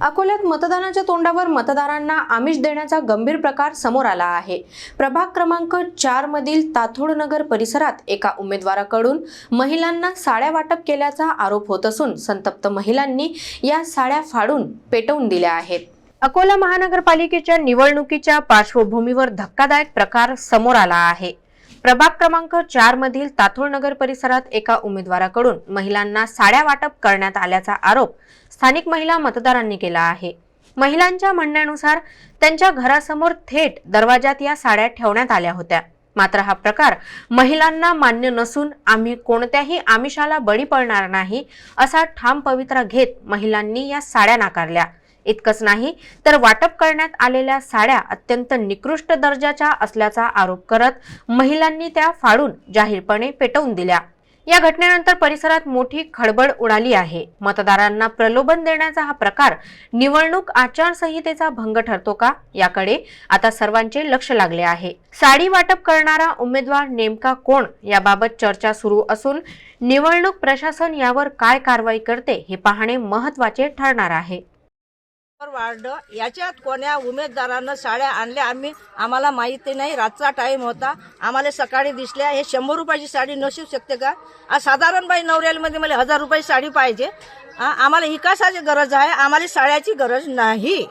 अकोल्यात मतदानाच्या तोंडावर मतदारांना आमिष देण्याचा गंभीर प्रकार समोर आला आहे. प्रभाग क्रमांक चार मधील ताथोडनगर परिसरात एका उमेदवाराकडून महिलांना साड्या वाटप केल्याचा आरोप होत असून संतप्त महिलांनी या साड्या फाडून पेटवून दिल्या आहेत. अकोला महानगरपालिकेच्या निवडणुकीच्या पार्श्वभूमीवर धक्कादायक प्रकार समोर आला आहे. प्रभाग क्रमांक चार मधील ताथोडनगर परिसरात एका उमेदवाराकडून महिलांना साड्या वाटप करण्यात आल्याचा आरोप स्थानिक महिला मतदारांनी केला आहे. महिलांच्या म्हणण्यानुसार त्यांच्या घरासमोर थेट दरवाजात या साड्या ठेवण्यात आल्या होत्या. मात्र हा प्रकार महिलांना मान्य नसून आम्ही कोणत्याही आमिषाला बळी पडणार नाही असा ठाम पवित्रा घेत महिलांनी या साड्या नाकारल्या. इतकंच नाही तर वाटप करण्यात आलेल्या साड्या अत्यंत निकृष्ट दर्जाच्या असल्याचा आरोप करत महिलांनी त्या फाडून जाहीरपणे पेटवून दिल्या. या घटनेनंतर परिसरात मोठी खळबळ उडाली आहे. मतदारांना प्रलोभन देण्याचा हा प्रकार निवडणूक आचारसंहितेचा भंग ठरतो का? याकडे आता सर्वांचे लक्ष लागले आहे. साडी वाटप करणारा उमेदवार नेमका कोण? याबाबत चर्चा सुरू असून निवडणूक प्रशासन यावर काय कारवाई करते हे पाहणे महत्त्वाचे ठरणार आहे. वार्ड याच्यात कोण्या उमेदवारानं साड्या आणल्या आम्ही आम्हाला माहिती नाही. रातचा टाईम होता. आम्हाला सकाळी दिसल्या. हे शंभर रुपयाची साडी नसू शकते का? आज साधारण बाई नवऱ्यालमध्ये मला हजार रुपयाची साडी पाहिजे. आम्हाला हिकासाची गरज आहे. आम्हाला साड्याची गरज नाही.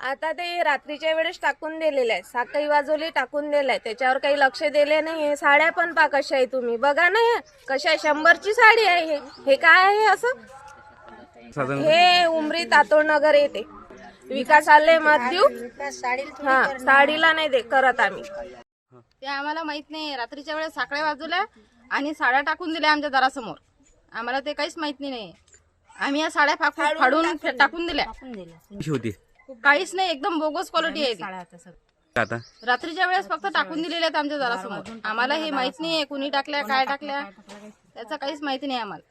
आता ते रात्रीच्या वेळेस टाकून दिलेलं आहे. साखळी वाजवली टाकून दिलंय त्याच्यावर काही लक्ष दिले नाही. साड्या पण पा कशा आहे तुम्ही? बघा ना कशा आहे? शंभरची साडी आहे हे. हे काय आहे असं? हे उमरी तातोडनगर येते. विकास आले मध्यू हा साडीला नाही दे करत आम्ही. ते आम्हाला माहीत नाही रात्रीच्या वेळेस साखळ्या बाजूला आणि साड्या टाकून दिल्या आमच्या दारासमोर. आम्हाला ते काहीच माहीत नाही. आम्ही या साड्या फाकून फाडून टाकून दिल्या. कशी होती? काहीच नाही एकदम बोगस क्वालिटी आहे ती. आता रात्रीच्या वेळेस फक्त टाकून दिलेल्या आहेत आमच्या दारासमोर. आम्हाला हे माहीत नाही कुणी टाकल्या काय टाकल्या. त्याचं काहीच माहिती नाही आम्हाला.